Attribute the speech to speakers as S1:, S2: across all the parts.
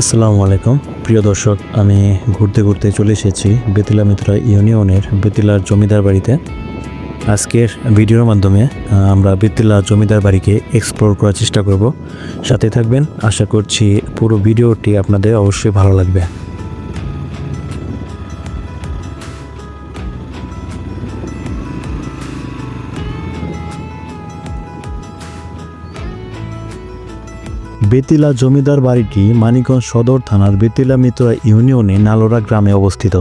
S1: আসসালামু আলাইকুম। প্রিয় দর্শক, আমি ঘুরতে ঘুরতে চলে এসেছি বেতিলা মিত্রা ইউনিয়নের বেতিলার জমিদার বাড়িতে। আজকের ভিডিওর মাধ্যমে আমরা বেতিলা জমিদার বাড়িকে এক্সপ্লোর করার চেষ্টা করব। সাথে থাকবেন। আশা করছি পুরো ভিডিওটি আপনাদের অবশ্যই ভালো লাগবে। বেতিলা জমিদার বাড়িটি মানিকগঞ্জ সদর থানার বেতিলা মিত্রা ইউনিয়নে নালোরা গ্রামে অবস্থিত।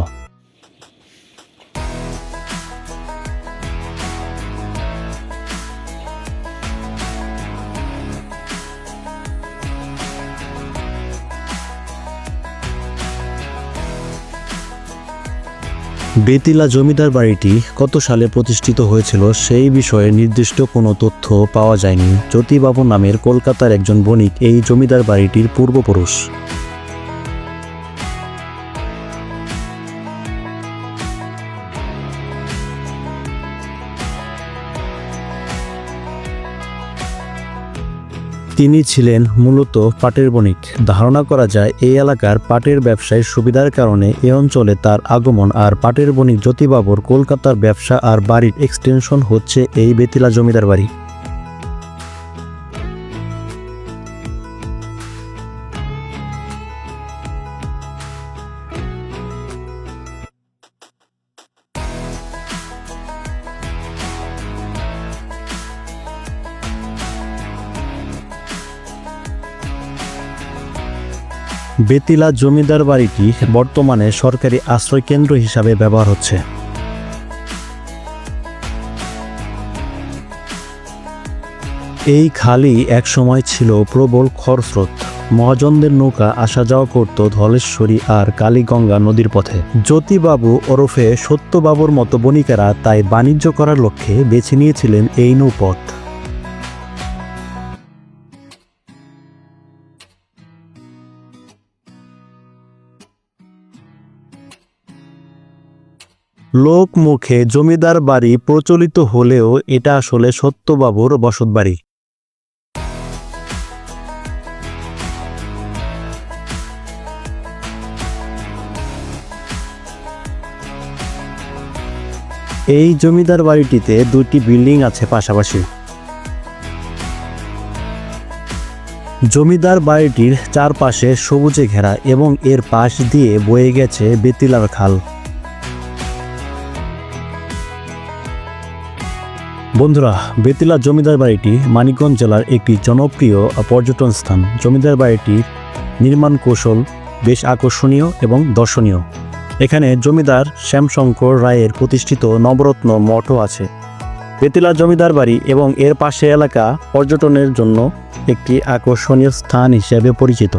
S1: বেতিলা জমিদার বাড়িটি কত সালে প্রতিষ্ঠিত হয়েছিল সেই বিষয়ে নির্দিষ্ট কোনো তথ্য পাওয়া যায়নি। জ্যোতিবাবু নামের কলকাতার একজন বণিক এই জমিদার বাড়িটির পূর্বপুরুষ। তিনি ছিলেন মূলত পাটের বণিক। ধারণা করা যায়, এই এলাকার পাটের ব্যবসায় সুবিধার কারণে এ অঞ্চলে তার আগমন আর পাটের বণিক জ্যোতিবাবুর কলকাতার ব্যবসা আর বাড়ির এক্সটেনশন হচ্ছে এই বেতিলা জমিদার বাড়ি। বেতিলা জমিদার বাড়িটি বর্তমানে সরকারি আশ্রয়কেন্দ্র হিসাবে ব্যবহার হচ্ছে। এই খালি এক সময় ছিল প্রবল খরস্রোত। মহাজনদের নৌকা আসা যাওয়া করত ধলেশ্বরী আর কালীগঙ্গা নদীর পথে। জ্যোতিবাবু ওরফে সত্যবাবুর মতো বণিকেরা তাই বাণিজ্য করার লক্ষ্যে বেছে নিয়েছিলেন এই নৌপথ। লোক মুখে জমিদার বাড়ি প্রচলিত হলেও এটা আসলে সত্যবাবুর বসতবাড়ি এই জমিদার বাড়িটিতে দুটি বিল্ডিং আছে পাশাপাশি। জমিদার বাড়িটির চারপাশে সবুজে ঘেরা এবং এর পাশ দিয়ে বয়ে গেছে বেতিলার খাল। বন্ধুরা, বেতিলা জমিদার বাড়িটি মানিকগঞ্জ জেলার একটি জনপ্রিয় পর্যটন স্থান। জমিদার বাড়িটির নির্মাণ কৌশল বেশ আকর্ষণীয় এবং দর্শনীয়। এখানে জমিদার শ্যামশঙ্কর রায়ের প্রতিষ্ঠিত নবরত্ন মঠও আছে। বেতিলা জমিদার বাড়ি এবং এর পাশে এলাকা পর্যটনের জন্য একটি আকর্ষণীয় স্থান হিসেবে পরিচিত।